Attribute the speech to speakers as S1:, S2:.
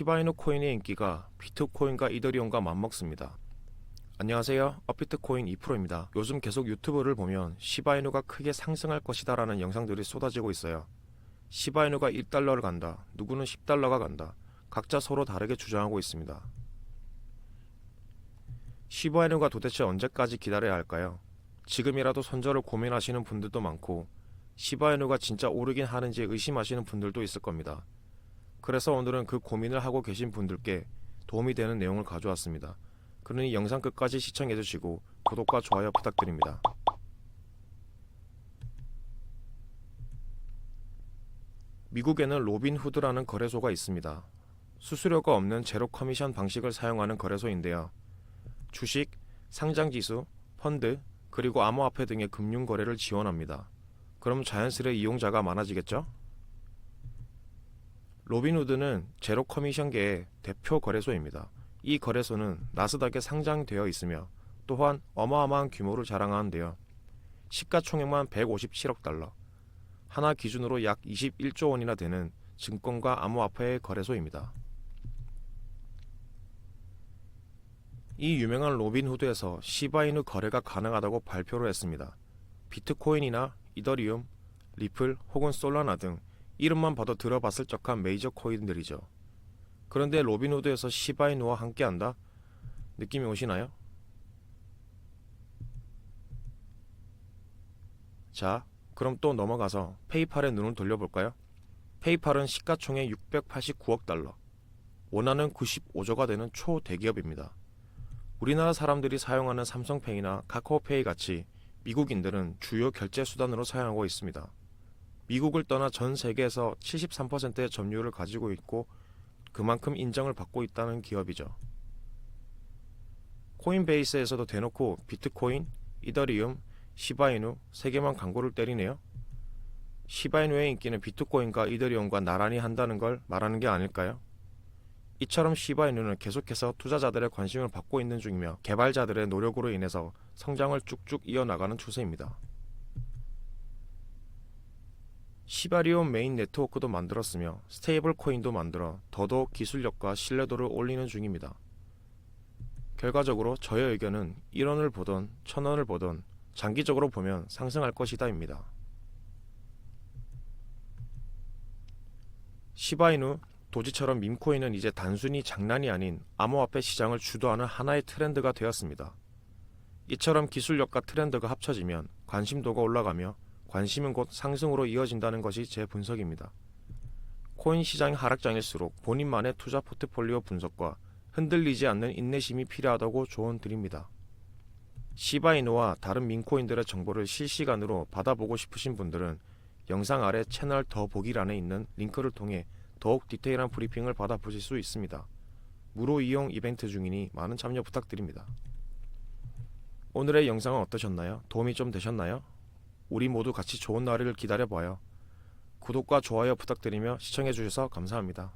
S1: 시바이누 코인의 인기가 비트코인과 이더리움과 맞먹습니다. 안녕하세요. 업비트코인 2프로입니다. 요즘 계속 유튜브를 보면 시바이누가 크게 상승할 것이다라는 영상들이 쏟아지고 있어요. 시바이누가 1달러를 간다. 누구는 10달러가 간다. 각자 서로 다르게 주장하고 있습니다. 시바이누가 도대체 언제까지 기다려야 할까요? 지금이라도 선절을 고민하시는 분들도 많고 시바이누가 진짜 오르긴 하는지 의심하시는 분들도 있을 겁니다. 그래서 오늘은 그 고민을 하고 계신 분들께 도움이 되는 내용을 가져왔습니다. 그러니 영상 끝까지 시청해 주시고 구독과 좋아요 부탁드립니다. 미국에는 로빈 후드라는 거래소가 있습니다. 수수료가 없는 제로 커미션 방식을 사용하는 거래소인데요. 주식, 상장 지수, 펀드, 그리고 암호화폐 등의 금융 거래를 지원합니다. 그럼 자연스레 이용자가 많아지겠죠? 로빈후드는 제로 커미션계의 대표 거래소입니다. 이 거래소는 나스닥에 상장되어 있으며 또한 어마어마한 규모를 자랑하는데요. 시가총액만 157억 달러, 하나 기준으로 약 21조 원이나 되는 증권과 암호화폐의 거래소입니다. 이 유명한 로빈후드에서 시바이누 거래가 가능하다고 발표를 했습니다. 비트코인이나 이더리움, 리플 혹은 솔라나 등 이름만 봐도 들어봤을 적한 메이저 코인들이죠. 그런데 로빈후드에서 시바이누와 함께한다? 느낌이 오시나요? 자, 그럼 또 넘어가서 페이팔에 눈을 돌려볼까요? 페이팔은 시가총액 689억 달러, 원화는 95조가 되는 초대기업입니다. 우리나라 사람들이 사용하는 삼성페이나 카카오페이 같이 미국인들은 주요 결제 수단으로 사용하고 있습니다. 미국을 떠나 전 세계에서 73%의 점유율을 가지고 있고 그만큼 인정을 받고 있다는 기업이죠. 코인베이스에서도 대놓고 비트코인, 이더리움, 시바이누 세 개만 광고를 때리네요. 시바이누의 인기는 비트코인과 이더리움과 나란히 한다는 걸 말하는 게 아닐까요? 이처럼 시바이누는 계속해서 투자자들의 관심을 받고 있는 중이며 개발자들의 노력으로 인해서 성장을 쭉쭉 이어나가는 추세입니다. 시바리온 메인 네트워크도 만들었으며 스테이블 코인도 만들어 더더욱 기술력과 신뢰도를 올리는 중입니다. 결과적으로 저의 의견은 1원을 보던 1000원을 보던 장기적으로 보면 상승할 것이다입니다. 시바이누, 도지처럼 밈코인은 이제 단순히 장난이 아닌 암호화폐 시장을 주도하는 하나의 트렌드가 되었습니다. 이처럼 기술력과 트렌드가 합쳐지면 관심도가 올라가며 관심은 곧 상승으로 이어진다는 것이 제 분석입니다. 코인 시장이 하락장일수록 본인만의 투자 포트폴리오 분석과 흔들리지 않는 인내심이 필요하다고 조언 드립니다. 시바이누와 다른 민코인들의 정보를 실시간으로 받아보고 싶으신 분들은 영상 아래 채널 더 보기란에 있는 링크를 통해 더욱 디테일한 브리핑을 받아보실 수 있습니다. 무료 이용 이벤트 중이니 많은 참여 부탁드립니다. 오늘의 영상은 어떠셨나요? 도움이 좀 되셨나요? 우리 모두 같이 좋은 날을 기다려봐요. 구독과 좋아요 부탁드리며 시청해주셔서 감사합니다.